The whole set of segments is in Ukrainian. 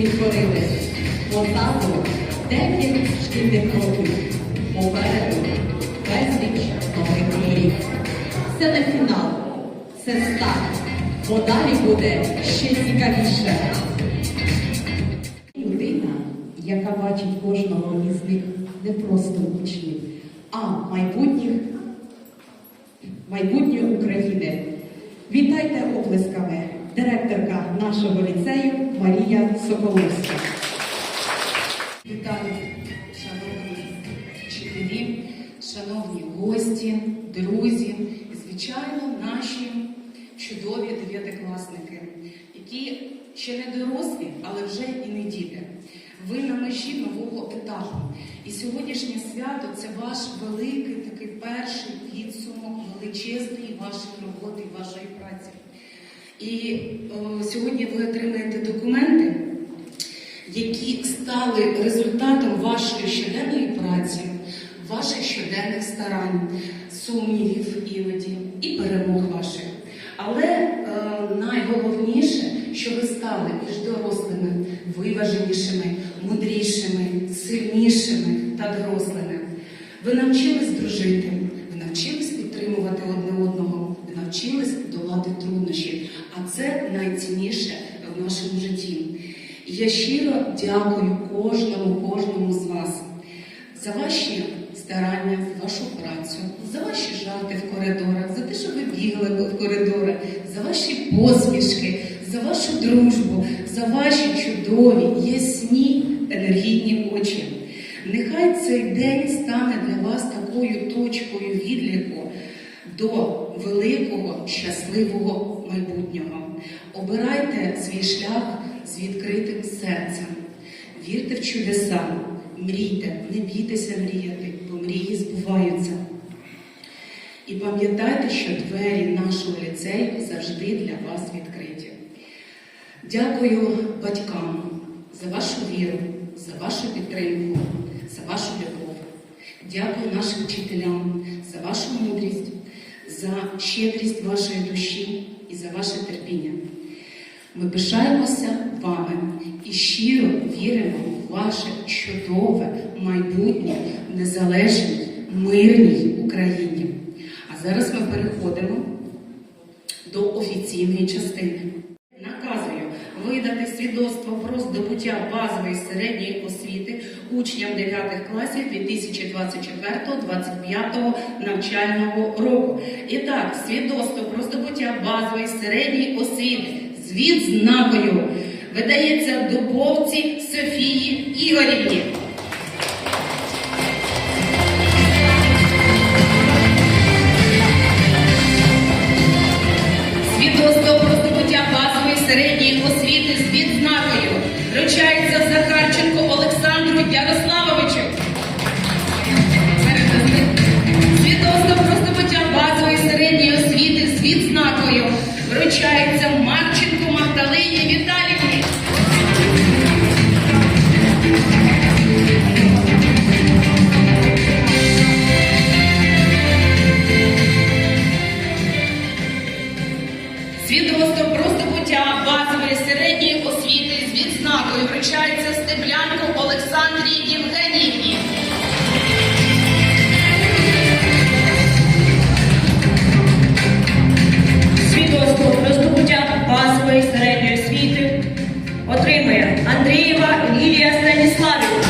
відтворили. Позаду дев'ять шкільних років. Попереду безліч нових мрій. Це не фінал, це старт. Бо далі буде ще цікавіше. Людина, яка бачить кожного із них не просто учнів, а майбутніх майбутнє України. Вітайте оплесками директорка нашого ліцею Марія Соколовська. Вітаю, шановні вчителі, шановні гості, друзі і, звичайно, наші чудові дев'ятикласники, які ще не дорослі, але вже і не діти. Ви на межі нового етапу. І сьогоднішнє свято це ваш великий такий перший підсумок величезної вашої роботи вашої праці. І о, сьогодні ви отримаєте документи які стали результатом вашої щоденної праці, ваших щоденних старань, сумнівів іноді і перемог ваших. Але е, найголовніше, що ви стали між дорослими, виваженішими, мудрішими, сильнішими та дорослими. Ви навчились дружити, ви навчились підтримувати одне одного, ви навчились долати труднощі, а це найцінніше в нашому житті. Я щиро дякую кожному, кожному з вас за ваші старання, за вашу працю, за ваші жарти в коридорах, за те, що ви бігли в коридорах, за ваші посмішки, за вашу дружбу, за ваші чудові, ясні, енергійні очі. Нехай цей день стане для вас такою точкою відліку до великого щасливого майбутнього. Обирайте свій шлях з відкритим серцем. Вірте в чудеса, мрійте, не бійтеся мріяти, бо мрії збуваються. І пам'ятайте, що двері нашого ліцею завжди для вас відкриті. Дякую батькам за вашу віру, за вашу підтримку, за вашу любов. Дякую нашим вчителям за вашу мудрість, за щедрість вашої душі і за ваше терпіння. Ми пишаємося вами і щиро віримо в ваше чудове майбутнє в незалежній, мирній Україні. А зараз ми переходимо до офіційної частини. Наказую видати свідоцтво про здобуття базової середньої освіти учням 9 класів 2024-2025 навчального року. І так, свідоцтво про здобуття базової середньої освіти з відзнакою видається Дубовці Софії Ігорівні. Свідоцтво про здобуття базової середньої освіти з відзнакою вручається Стеблянку Олександрі Євгенівні. Свідоцтво про здобуття базової середньої освіти отримує Андрієва Лілія Станіславівна.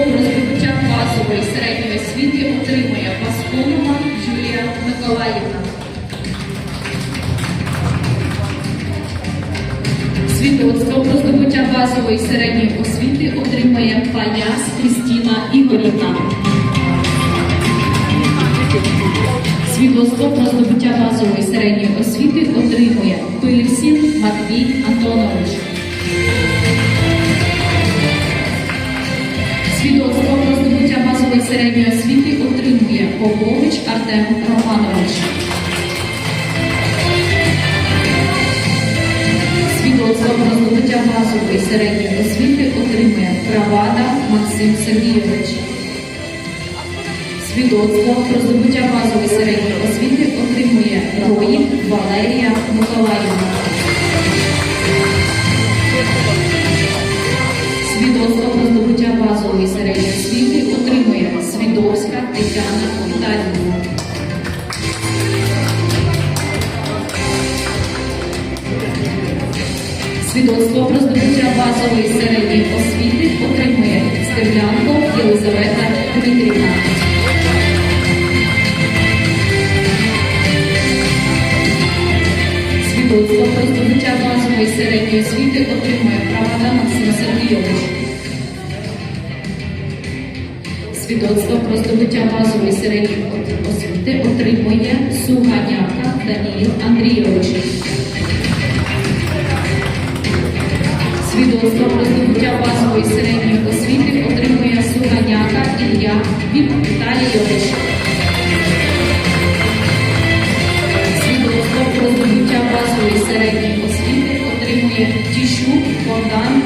Про здобуття базової середньої освіти отримує Пасконова Юлія Миколаївна. Свідоцтво про здобуття базової середньої освіти отримує Паняс Крістіна Ігорівна. Свідоцтво про здобуття базової середньої освіти отримує Пилівсін Матвій Антонович. Свідоцтво про здобуття базової середньої освіти отримує Попович Артем Романович. Свідоцтво про здобуття базової середньої освіти отримує Правада Максим Сергійович. Свідоцтво про здобуття базової середньої освіти отримує Роїк Валерія Миколаївна. Свідоцтво про базової середньої освіти отримує Свідовська Тетяна Віталіївна. Свідоцтво про здобуття базової середньої освіти отримує Стеблянко Єлизавета Дмитрівна. Свідоцтво про здобуття базової середньої освіти отримує Правда Максим Сергійович. Свідоцтво про здобуття базової середньої освіти отримує Суганяка Даніїл Андрійович. Свідоцтво про здобуття базової середньої освіти отримує Суганяка Ілля Віталійович. Свідоцтво про здобуття базової середньої освіти отримує Тіщук Богдан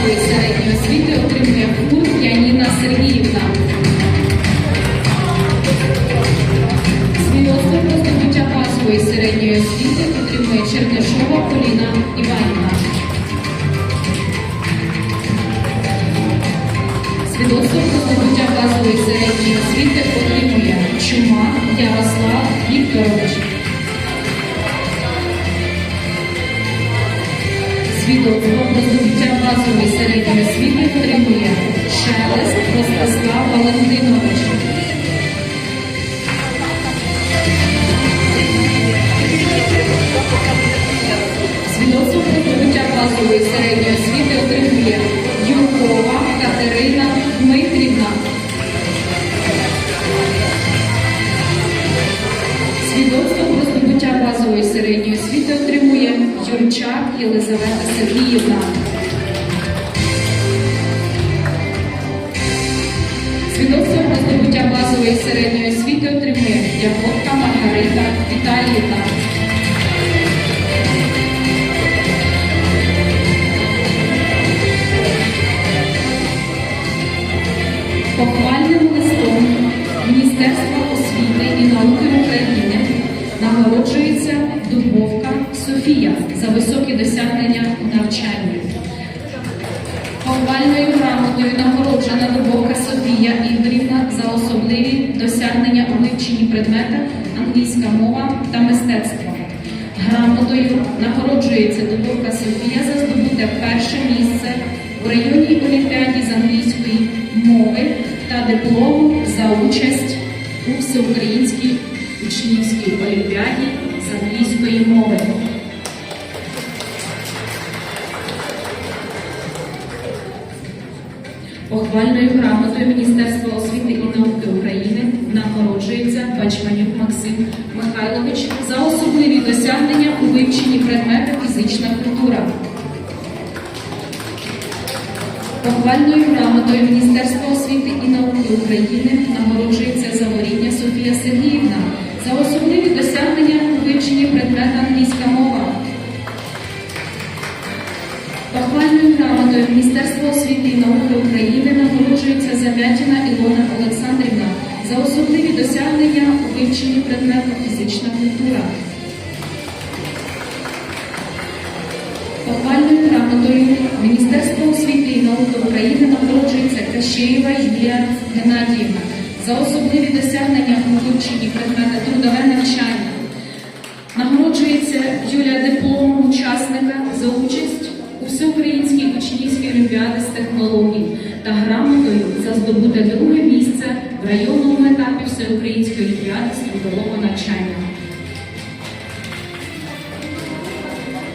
базової середньої освіти отримує Фур Яніна Сергіївна. Свідоцтво про здобуття базової середньої освіти отримує Чернишова Поліна Іванівна. Свідоцтво про здобуття базової середньої освіти отримує Чума Ярослав Вікторович. Здобуття базової середньої Свідоцтво про здобуття базової середньої освіти отримує Яковка Маргарита Віталіївна. Похвальним листом Міністерства освіти і науки України нагороджується Дубовка Софія за високі досягнення у навчанні. Похвальною грамотою нагороджена предмета англійська мова та мистецтво. Грамотою нагороджується Дубовка Софія за здобуте перше місце у районній олімпіаді з англійської мови та диплому за участь у всеукраїнській учнівській олімпіаді з англійської мови. Похвальною грамотою Міністерства освіти і науки України нагороджується Бачманюк Максим Михайлович за особливі досягнення у вивченні предмету фізична культура. Похвальною грамотою Міністерства освіти і науки України нагороджується Заворіння Софія Сергіївна за особливі досягнення у вивченні предмета англійська мова. Похвальною грамотою Міністерства освіти і науки України нагороджується Замятіна Ілона Олександрівна за особливі досягнення у вивченні предмету фізична культура. Похвальною грамотою Міністерства освіти і науки України нагороджується Кащеєва Юлія Геннадіївна за особливі досягнення у вивченні предмета трудове навчання. Нагороджується Юлія дипломом учасника за участь у всеукраїнській учнівській олімпіаді з технологій та грамотою за здобуте друге місце в районному етапі всеукраїнської олімпіади з навчання.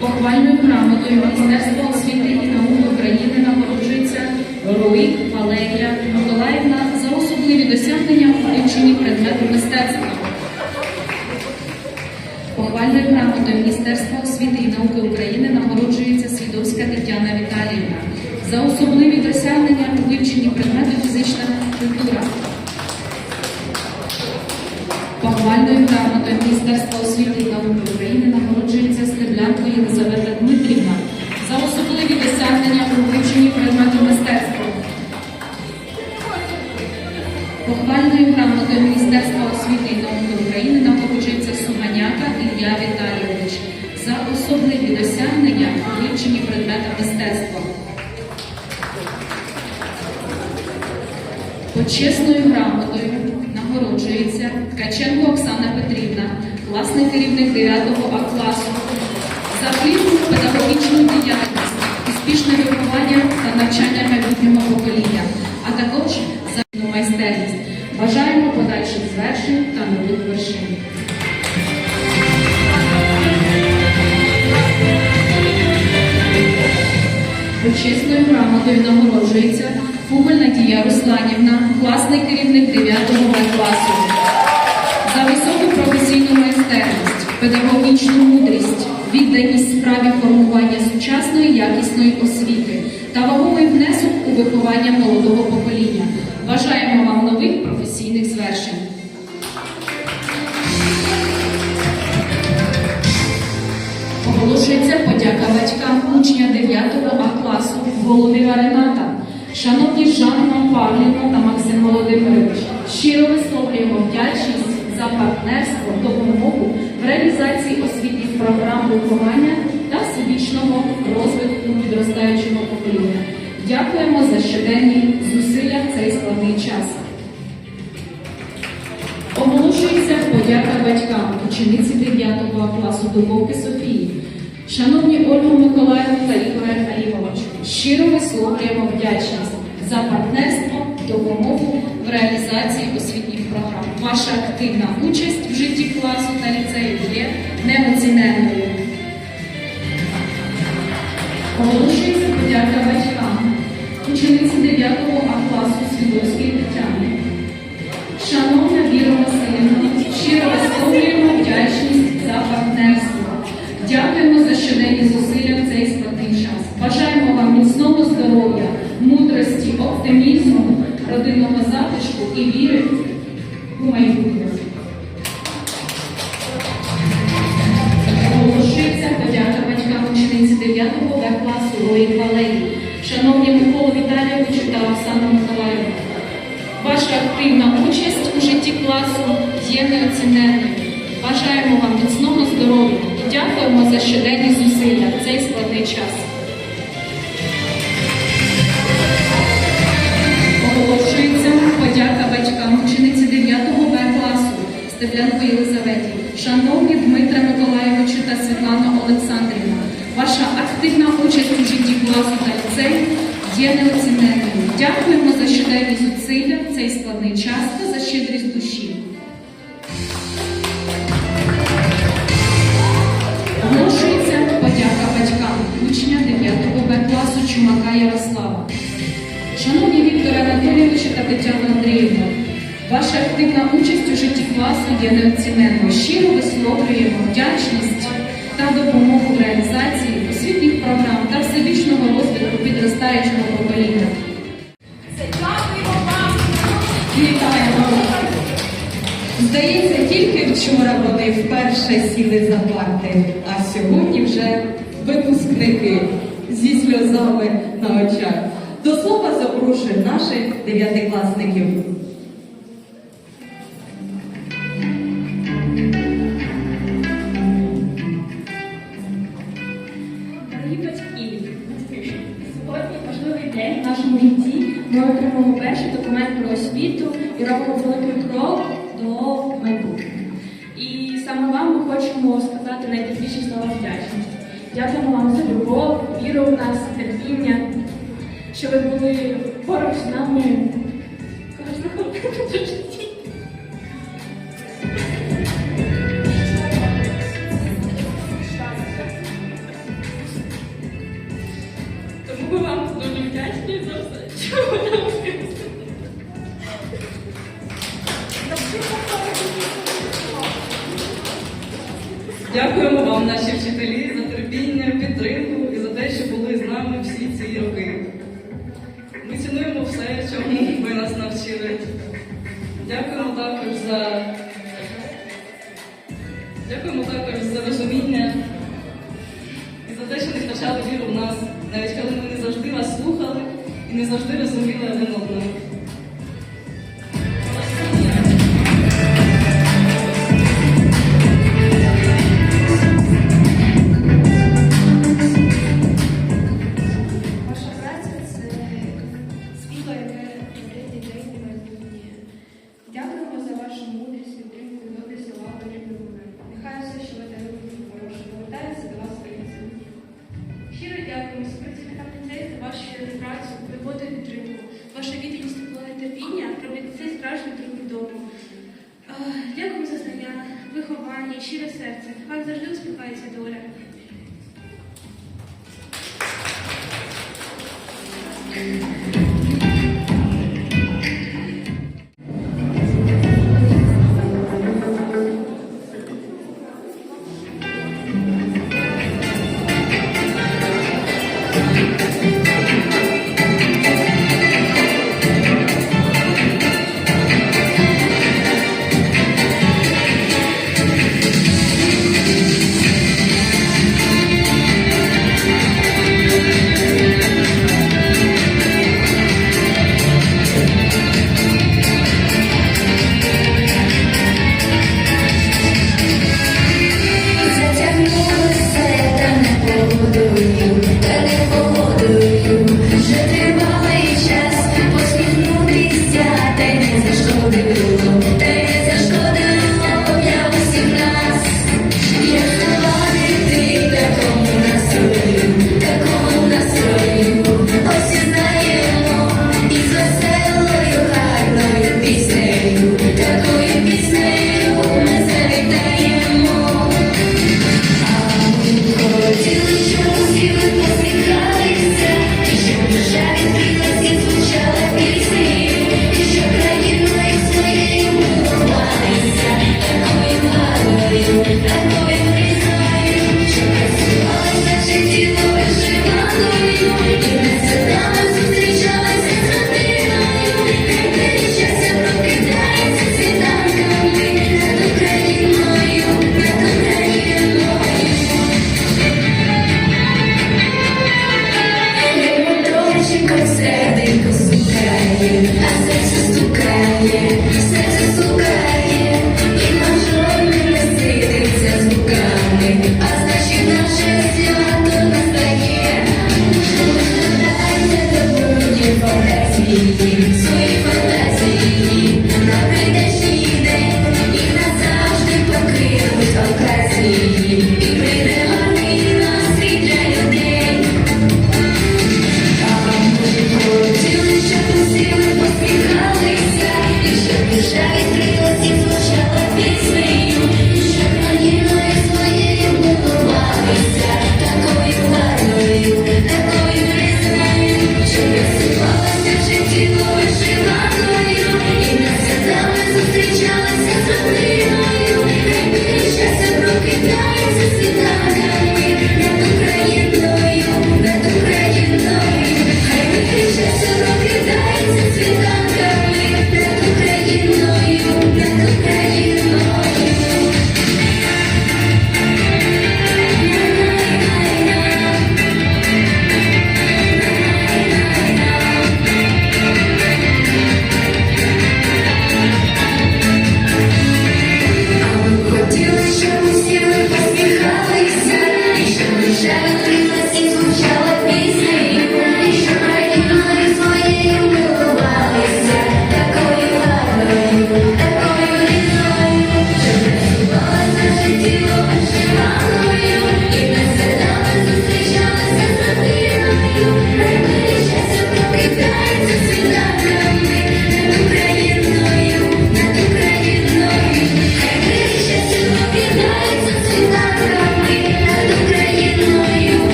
Похвальною грамотою Міністерства освіти і науки України нагороджується Руїк Валерія Миколаївна за особливі досягнення у вивченні предмету мистецтва. Похвальною грамотою Міністерства освіти і науки України нагороджується Свідовська Тетяна Віталіївна за особливі досягнення у вивченні предмету фізична культура. Похвальною грамотою Міністерства освіти і науки України нагороджується Стеблянко Єлизавета Дмитрівна за особливі досягнення у вивченні предмету мистецтва. Похвальною грамотою Міністерства освіти і науки України нагороджується Суманяка Ілля Віталійович за особливі досягнення у вивченні предмета мистецтва. Почесною грамотою нагороджується Ткаченко Оксана Петрівна, класний керівник 9 А класу, за плідну педагогічну діяльність, успішне виховання та навчання майбутнього покоління, а також за майстерність. Бажаємо подальших звершень та нових вершин. Почесною грамотою нагороджується Фуголь Надія Русланівна, класний керівник 9 В класу. Майстерність, педагогічну мудрість, відданість справі формування сучасної якісної освіти та вагомий внесок у виховання молодого покоління. Бажаємо вам нових професійних звершень. Оголошується подяка батькам учня 9 А класу Голубєва Рената. Шановні Жанна Павлівна та Максим Володимирович, щиро висловлюємо вдячність за партнерство, допомогу в реалізації освітніх програм виховання та всебічного розвитку підростаючого покоління. Дякуємо за щоденні зусилля в цей складний час. Оголошується подяка батькам учениці 9 класу Дубовки Софії. Шановні Ольгу Миколаївну та Ігоря Алімовичу, щиро висловлюємо вдячність за партнерство, допомогу в реалізації освітніх програм. Ваша активна участь в житті класу та ліцею є неоціненною. Оголошується подяка батькам учениці 9 А класу Свідовської Тетяни. Шановна Віра Васильівна, щиро висловлюємо вдячність за партнерство. Дякуємо за щоденні зусилля в цей складний час. Бажаємо вам міцного здоров'я, мудрості, оптимізму, родинного затишку і віри у майбутнє. Оголошується подяка батькам учениці 9 Б класу Рої Валерії, шановні Микола Віталійовичу та Оксана Миколаївна. Ваша активна участь у житті класу є неоціненною. Бажаємо вам міцного здоров'я і дякуємо за щоденні зусилля в цей складний час. Олександрівна, ваша активна участь у житті класу та ліцею є неоціненною. Дякуємо за щоденні зусилля в цей складний час та за щедрість душі. Оголошується подяка батькам учня 9 Б класу Чумака Ярослава. Шановні Віктора Анатолійовича та Тетяна Андріївна, ваша активна участь у житті класу є неоціненною. Щиро висловлюємо вдячність та допомогу в реалізації освітніх програм та всебічного розвитку підростаючого покоління. Вітаємо! Здається, тільки вчора вони вперше сіли за парти, а сьогодні вже випускники зі сльозами на очах. До слова запрошую наших дев'ятикласників.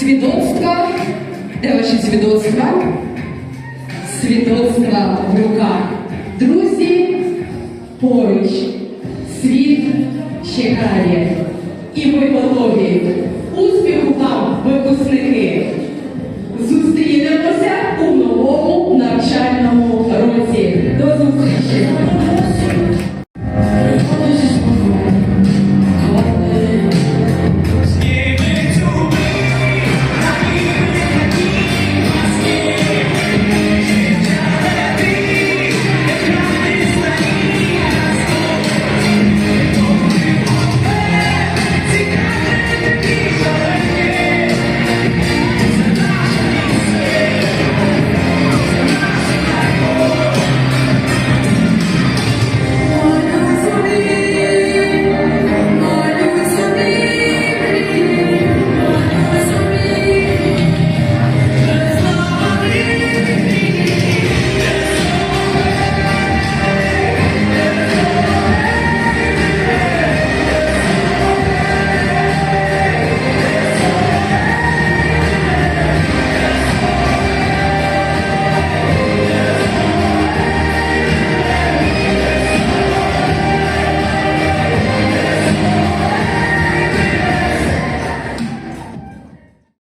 Свідоцтва. Де ваші свідоцтва? Свідоцтва в руках. Друзі, поруч. Світ чекає. І ми готові